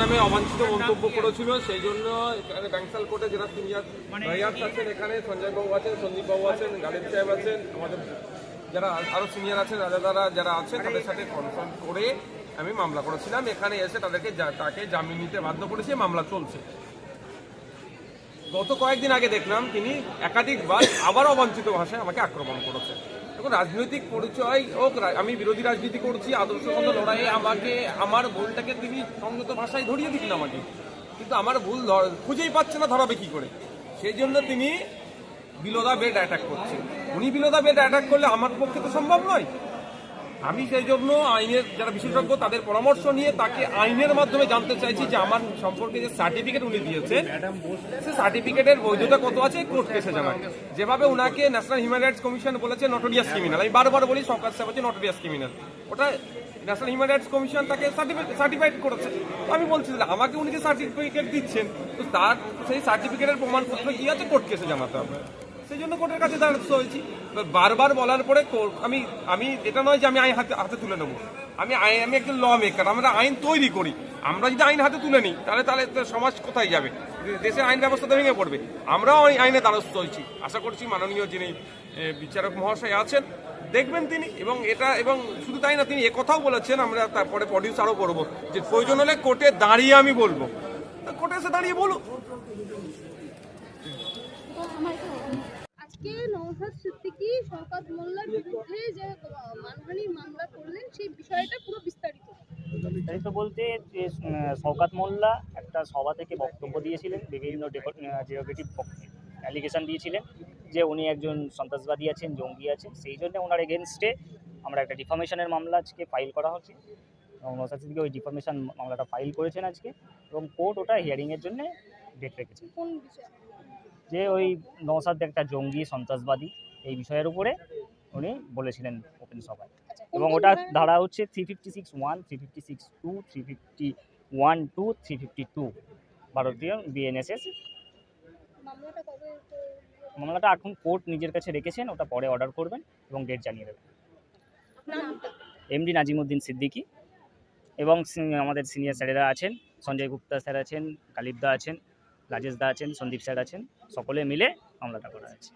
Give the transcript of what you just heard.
নামে অবাঞ্ছিত মন্তব্য করেছিল সেই জন্য এখানে ব্যাংসাল কোর্টে যারা সিনিয়র লয়ার্স আছেন এখানে সঞ্জয় বাবু আছেন সন্দীপ বাবু আছেন গালিব সাহেব আছেন আমাদের যারা আরও সিনিয়র আছেন রাজাদারা যারা আছেন তাদের সাথে কনসাল্ট করে আমি মামলা করেছিলাম। এখানে এসে তাদেরকে তাকে জামিন নিতে বাধ্য করেছি মামলা চলছে। গত কয়েকদিন আগে দেখলাম তিনি একাধিকবার আবার অবাঞ্ছিত ভাষায় আমাকে আক্রমণ করেছেন। এখন রাজনৈতিক পরিচয় হোক আমি বিরোধী রাজনীতি করছি, আদর্শগত লড়াইয়ে আমাকে, আমার ভুলটাকে তিনি সংযত ভাষায় ধরিয়ে দিচ্ছেন আমাকে। কিন্তু আমার ভুল খুঁজেই পাচ্ছে না ধরাবে কি করে? সেই জন্য তিনি বিলোদা বেড অ্যাটাক করছে উনি বিলোদা বেড অ্যাটাক করলে আমার পক্ষে তো সম্ভব নয়। আমি সেই জন্য আইনের যারা বিশেষজ্ঞ, তাদের পরামর্শ নিয়ে তাকে আইনের মাধ্যমে জানতে চাইছি যে আমার সম্পর্কে যে সার্টিফিকেট উনি দিয়েছেন, সে সার্টিফিকেটের বৈধতা কত আছে কোর্ট কেসে জানায় যেভাবে উনাকে ন্যাশনাল হিউম্যান রাইটস কমিশন বলেছে নটোরিয়াস ক্রিমিনাল আমি বারবার বলি, সরকার সাহেব হচ্ছে নটোরিয়াস ক্রিমিনাল ওটা ন্যাশনাল হিউম্যান রাইটস কমিশন তাকে সার্টিফাইড করেছে। আমি বলছি আমাকে উনি যে সার্টিফিকেট দিচ্ছেন, তো তার, সেই সার্টিফিকেটের প্রমাণপত্র কি আছে? কোর্ট কেসে জানাতে হবে। সেই জন্য কোর্টের কাছে দ্বারস্থ হয়েছি। বারবার বলার পরে আমি আমি, এটা নয় যে আমি আইন হাতে হাতে তুলে নেব। আমি আইন আমি একজন ল মেকার আমরা আইন তৈরি করি। আমরা যদি আইন হাতে তুলে নিই, তাহলে তাহলে সমাজ কোথায় যাবে? দেশের আইন ব্যবস্থা ভেঙে পড়বে। আমরাও আইনে দ্বারস্থ হয়েছি। আশা করছি মাননীয় যিনি বিচারক মহাশয় আছেন, দেখবেন তিনি, এবং এটা, এবং শুধু তাই না, তিনি একথাও বলেছেন, আমরা তারপরে প্রডিউস আরও করব, যে প্রয়োজন হলে কোর্টে দাঁড়িয়ে আমি বলব। কোর্টে এসে দাঁড়িয়ে বলুক। আজকে নওশাদ সিদ্দিকী, শওকত মোল্লার বিরুদ্ধে যে মানহানির মামলা করলেন, সেই বিষয়টা পুরো বিস্তারিত। বিস্তারিত বলতে, যে শওকাত মোল্লা একটা সভা থেকে বক্তব্য দিয়েছিলেন, বিভিন্ন ডেরোগেটিভ অ্যালিগেশন দিয়েছিলেন, যে উনি একজন সন্ত্রাসবাদী আছেন, জঙ্গি আছেন, সেই জন্য ওনার এগেনস্টে আমরা একটা ডিফামেশনের মামলা আজকে ফাইল করা হচ্ছে। এবং নসাদ সিদ্দিকি ওই ডিফামেশন মামলাটা ফাইল করেছেন আজকে। এবং কোর্ট ওটা হিয়ারিংয়ের জন্য ডেট রেখেছে। যে ওই নসাদ একটা জঙ্গি সন্ত্রাসবাদী এই বিষয়ের উপরে উনি বলেছিলেন ওপেন সভায়। আচ্ছা, এবং ওটা ধারা হচ্ছে three fifty six one three fifty six two three fifty one two three fifty two ভারতীয় বিএনএসএস মামলাটা এখন কোর্ট নিজের কাছে রেখেছেন ওটা পরে অর্ডার করবেন এবং ডেট জানিয়ে দেবেন। এমডি নাজিমুদ্দিন সিদ্দিকি এবং আমাদের সিনিয়র স্যারেরা আছেন সঞ্জয় গুপ্তা স্যার আছেন কালিপ দা আছেন রাজেশ দা আছেন সন্দীপ স্যার আছেন সকলে মিলে মামলাটা করা আছে